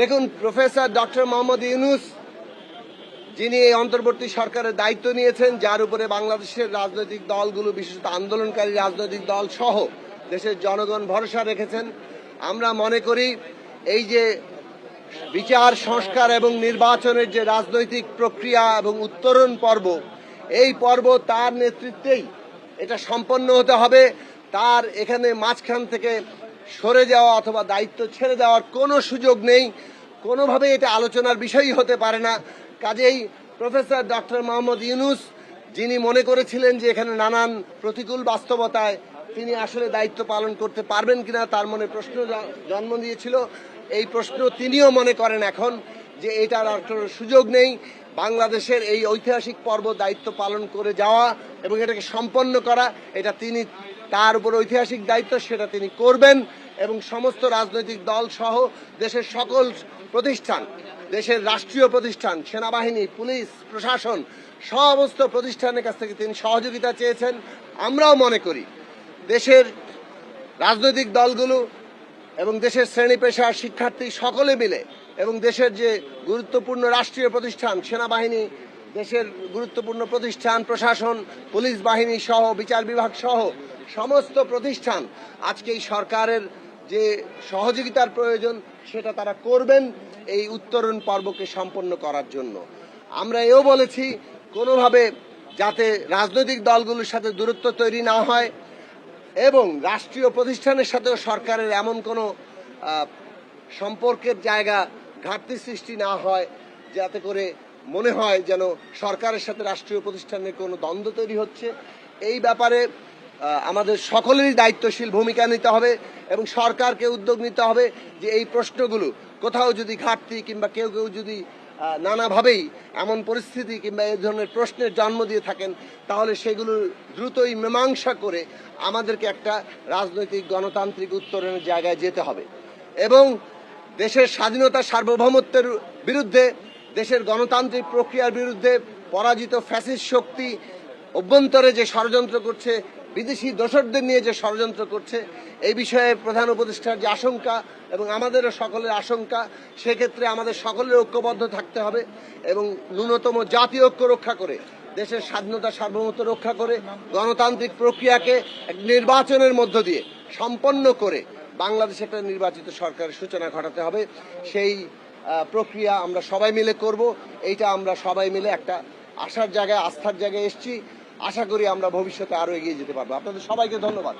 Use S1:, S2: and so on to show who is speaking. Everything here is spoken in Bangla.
S1: দেখুন, প্রফেসর ডক্টর মোহাম্মদ ইউনুস, যিনি এই অন্তর্বর্তী সরকারের দায়িত্ব নিয়েছেন, যার উপরে বাংলাদেশের রাজনৈতিক দলগুলো, বিশেষত আন্দোলনকারী রাজনৈতিক দল সহ দেশের জনগণ ভরসা রেখেছেন। আমরা মনে করি, এই যে বিচার, সংস্কার এবং নির্বাচনের যে রাজনৈতিক প্রক্রিয়া এবং উত্তরণ পর্ব, এই পর্ব তার নেতৃত্বেই এটা সম্পন্ন হতে হবে। তার এখানে মাঝখান থেকে সরে যাওয়া অথবা দায়িত্ব ছেড়ে দেওয়ার কোনো সুযোগ নেই। কোনোভাবে এটা আলোচনার বিষয়ই হতে পারে না। কাজেই প্রফেসর ডক্টর মোহাম্মদ ইউনুস, যিনি মনে করেছিলেন যে এখানে নানান প্রতিকূল বাস্তবতায় তিনি আসলে দায়িত্ব পালন করতে পারবেন কিনা, তার মনে প্রশ্ন জন্ম দিয়েছিল। এই প্রশ্ন তিনিও মনে করেন এখন যে এটার আর কোনো সুযোগ নেই। বাংলাদেশের এই ঐতিহাসিক পর্ব দায়িত্ব পালন করে যাওয়া এবং এটাকে সম্পন্ন করা, এটা তিনি তার উপর ঐতিহাসিক দায়িত্ব সেটা তিনি করবেন এবং সমস্ত রাজনৈতিক দল সহ দেশের সকল প্রতিষ্ঠান, দেশের রাষ্ট্রীয় প্রতিষ্ঠান, সেনাবাহিনী, পুলিশ, প্রশাসন, সমস্ত প্রতিষ্ঠানের কাছ থেকে তিনি সহযোগিতা চেয়েছেন। আমরাও মনে করি দেশের রাজনৈতিক দলগুলো এবং দেশের শ্রেণি পেশা শিক্ষার্থী সকলে মিলে এবং দেশের যে গুরুত্বপূর্ণ রাষ্ট্রীয় প্রতিষ্ঠান, সেনাবাহিনী, দেশের গুরুত্বপূর্ণ প্রতিষ্ঠান, প্রশাসন, পুলিশ বাহিনী সহ, বিচার বিভাগ সহ সমস্ত প্রতিষ্ঠান আজকে এই সরকারের যে সহযোগিতার প্রয়োজন, সেটা তারা করবেন এই উত্তরণ পর্বকে সম্পন্ন করার জন্য। আমরা এও বলেছি, কোনোভাবে যাতে রাজনৈতিক দলগুলোর সাথে দূরত্ব তৈরি না হয় এবং রাষ্ট্রীয় প্রতিষ্ঠানের সাথেও সরকারের এমন কোনো সম্পর্কের জায়গা ঘাটতি সৃষ্টি না হয়, যাতে করে মনে হয় যেন সরকারের সাথে রাষ্ট্রীয় প্রতিষ্ঠানের কোনো দ্বন্দ্ব তৈরি হচ্ছে। এই ব্যাপারে আমাদের সকলেরই দায়িত্বশীল ভূমিকা নিতে হবে এবং সরকারকে উদ্যোগ নিতে হবে যে এই প্রশ্নগুলো কোথাও যদি ঘাটতি কিংবা কেউ কেউ যদি নানাভাবেই এমন পরিস্থিতি কিংবা এই ধরনের প্রশ্নের জন্ম দিয়ে থাকেন, তাহলে সেগুলো দ্রুতই মীমাংসা করে আমাদেরকে একটা রাজনৈতিক গণতান্ত্রিক উত্তরণের জায়গায় যেতে হবে। এবং দেশের স্বাধীনতা সার্বভৌমত্বের বিরুদ্ধে, দেশের গণতান্ত্রিক প্রক্রিয়ার বিরুদ্ধে পরাজিত ফ্যাসিস শক্তি অভ্যন্তরে যে ষড়যন্ত্র করছে বিদেশি দোসরদের নিয়ে যে ষড়যন্ত্র করছে, এই বিষয়ে প্রধান উপদেষ্টার যে আশঙ্কা এবং আমাদেরও সকলের আশঙ্কা, সেক্ষেত্রে আমাদের সকলের ঐক্যবদ্ধ থাকতে হবে এবং ন্যূনতম জাতীয় ঐক্য রক্ষা করে, দেশের স্বাধীনতা সার্বভৌমত্ব রক্ষা করে, গণতান্ত্রিক প্রক্রিয়াকে নির্বাচনের মধ্য দিয়ে সম্পন্ন করে বাংলাদেশে একটা নির্বাচিত সরকারের সূচনা ঘটাতে হবে। সেই প্রক্রিয়া আমরা সবাই মিলে করব। এইটা আমরা সবাই মিলে একটা আশার জায়গায়, আস্থার জায়গায় এসেছি। আশা করি আমরা ভবিষ্যতে আরও এগিয়ে যেতে পারব। আপনাদের সবাইকে ধন্যবাদ।